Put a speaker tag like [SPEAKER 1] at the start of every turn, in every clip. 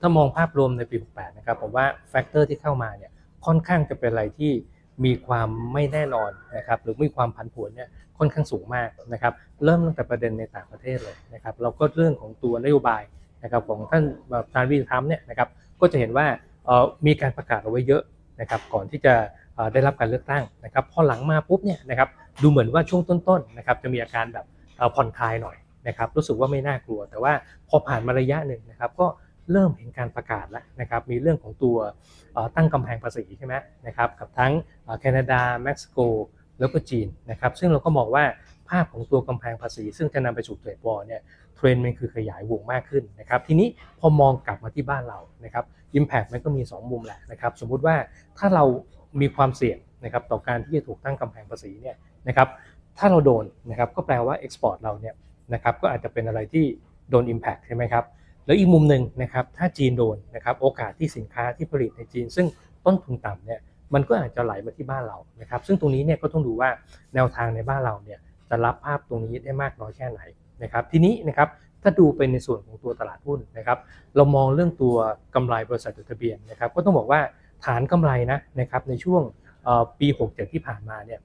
[SPEAKER 1] ถ้ามองภาพรวมในปี 68 นะครับผมว่าแฟกเตอร์ที่เข้ามาเนี่ยค่อนข้างจะเป็นอะไรที่มีความไม่แน่นอนนะครับหรือมีความผันผวนเนี่ยค่อนข้างสูงมากนะครับเริ่มตั้งแต่ประเด็นในต่างประเทศเลยนะครับแล้วก็เรื่องของตัวนโยบายนะครับของท่านประธานวิทรัมเนี่ยนะครับก็จะเห็นว่าเออมีการประกาศเอาไว้เยอะนะครับก่อนที่จะได้รับการเลือกตั้งนะครับพอหลังมาปุ๊บเนี่ยนะครับดูเหมือนว่าช่วงต้นๆนะครับจะมีอาการแบบผ่อนคลายหน่อยนะครับรู้สึกว่าไม่น่ากลัว แต่ว่าพอผ่านมาระยะหนึ่งนะครับก็ เริ่มเห็นการประกาศแล้วนะครับ มีเรื่องของตัวตั้งกำแพงภาษีใช่ไหมนะครับกับทั้งแคนาดาเม็กซิโกแล้วก็จีนนะครับ ซึ่งเราก็มองว่าภาพของตัวกำแพงภาษี ซึ่งจะนำไปสู่เทรดวอร์เนี่ยเทรนด์มันคือขยายวงมากขึ้นนะครับ ทีนี้พอมองกลับมาที่บ้านเรานะครับ Impact มันก็มี 2 มุมแหละนะครับ สมมุติว่าถ้าเรามีความเสี่ยงนะครับต่อการที่จะถูกตั้งกำแพงภาษีเนี่ยนะครับถ้าเราโดนนะครับก็แปลว่า Export เราเนี่ยนะครับก็อาจจะเป็นอะไรที่โดน Impact ใช่ไหมครับ แล้วอีกมุมหนึ่งนะครับถ้าจีนโดนนะครับโอกาสที่สินค้าที่ผลิตในจีน ซึ่งต้นทุนต่ำเนี่ยมันก็อาจจะไหลมาที่บ้านเรานะครับซึ่งตรงนี้เนี่ยก็ต้องดูว่าแนวทางในบ้านเราเนี่ยจะรับภาพตรงนี้ได้มากน้อยแค่ไหนนะครับทีนี้นะครับถ้าดูเป็นในส่วนของตัวตลาดหุ้นนะครับเรามองเรื่องตัวกำไรบริษัทจดทะเบียนนะครับก็ต้องบอกว่าฐานกำไรนะนะครับในช่วงปี 67 ที่ผ่านมาเนี่ย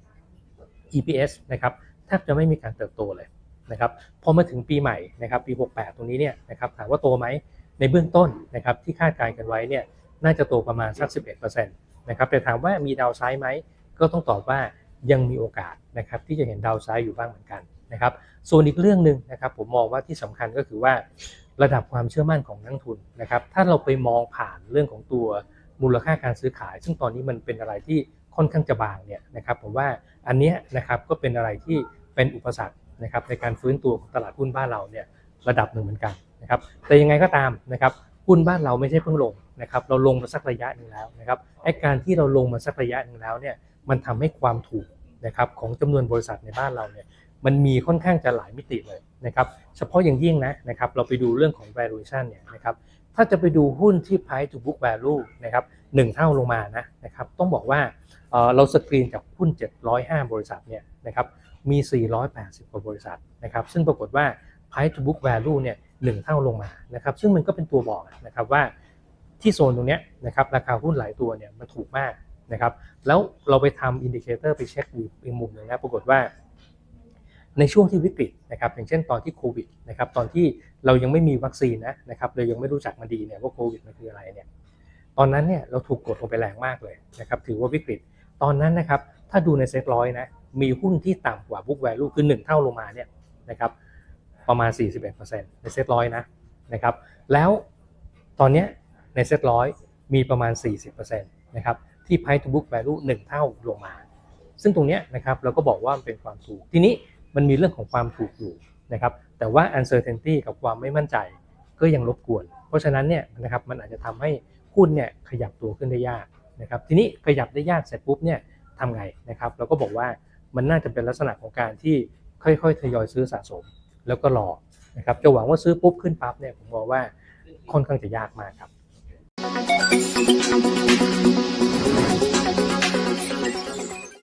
[SPEAKER 1] EPS นะครับแทบจะไม่มีการเติบโตเลย นะครับพอมาถึงปีใหม่นะครับปี 68 ตรงนี้เนี่ยนะครับถามว่าโตไหมในเบื้องต้นนะครับที่คาดการณ์กันไว้เนี่ยน่าจะโตประมาณสัก 11%นะครับแต่ถามว่ามีดาวไซด์ไหมก็ต้องตอบว่ายังมีโอกาสนะครับที่จะเห็นดาวไซด์อยู่บ้างเหมือนกันนะครับส่วนอีกเรื่องหนึ่งนะครับผมมองว่าที่สำคัญก็คือว่าระดับความเชื่อมั่นของนักทุนนะครับถ้าเราไปมองผ่านเรื่องของตัวมูลค่าการซื้อขาย ซึ่งตอนนี้มันเป็นอะไรที่ค่อนข้างจะบางเนี่ยนะครับผมว่าอันเนี้ยนะครับก็เป็นอะไรที่เป็นอุปสรรค นะครับในการฟื้นตัวของตลาดหุ้นบ้านเราเนี่ยระดับหนึ่งเหมือนกันนะครับแต่ยังไงก็ตามนะครับหุ้นบ้านเราไม่ใช่เพิ่งลงนะครับเราลงมาสักระยะหนึ่งแล้วนะครับไอ้การที่เราลงมาสักระยะหนึ่งแล้วเนี่ยมันทำให้ความถูกนะครับของจำนวนบริษัทในบ้านเราเนี่ยมันมีค่อนข้างจะหลายมิติเลยนะครับเฉพาะอย่างยิ่งนะนะครับเราไปดูเรื่องของ valuation เนี่ยนะครับถ้าจะไปดูหุ้นที่ price to book value นะครับหนึ่งเท่าลงมานะนะครับต้องบอกว่าเอ่อเราสกรีนจากหุ้น 705 บริษัทเนี่ยนะครับ มี 480 กว่าบริษัทนะครับซึ่งปรากฏว่า price to book value เนี่ยหนึ่งเท่าลงมานะครับซึ่งมันก็เป็นตัวบอกนะครับว่าที่โซนตรงนี้นะครับราคาหุ้นหลายตัวเนี่ยมันถูกมากนะครับแล้วเราไปทำอินดิเคเตอร์ไปเช็คดูอีกมุมหนึ่งนะปรากฏว่าในช่วงที่วิกฤตนะครับอย่างเช่นตอนที่โควิดนะครับตอนที่เรายังไม่มีวัคซีนนะนะครับเรายังไม่รู้จักมันดีเนี่ยว่าโควิดมันคืออะไรเนี่ยตอนนั้นเนี่ยเราถูกกดลงไปแรงมากเลยนะครับถือว่าวิกฤต ตอนนั้นนะครับถ้าดูในเซ็ตร้อยนะมีหุ้นที่ต่ำกว่า book value คือ 1 เท่าลงมาเนี่ยนะครับประมาณ 41%ในเซ็ตร้อยนะนะครับแล้วตอนนี้ในเซ็ตร้อยมีประมาณ 40%นะครับที่ price to book value 1 เท่าลงมา ซึ่งตรงเนี้ยนะครับเราก็บอกว่ามันเป็นความถูก ทีนี้มันมีเรื่องของความถูกอยู่นะครับแต่ว่า uncertainty กับความไม่มั่นใจก็ยังรบกวน เพราะฉะนั้นเนี่ยนะครับมันอาจจะทำให้หุ้นเนี่ยขยับตัวขึ้นได้ยาก นะครับทีนี้ขยับได้ยากเสร็จปุ๊บเนี่ยทำไงนะครับเราก็บอกว่ามันน่าจะเป็นลักษณะของการที่ค่อยๆทยอยซื้อสะสมแล้วก็รอนะครับจะหวังว่าซื้อปุ๊บขึ้นปั๊บเนี่ยผมมองว่าค่อนข้างจะยากมากครับ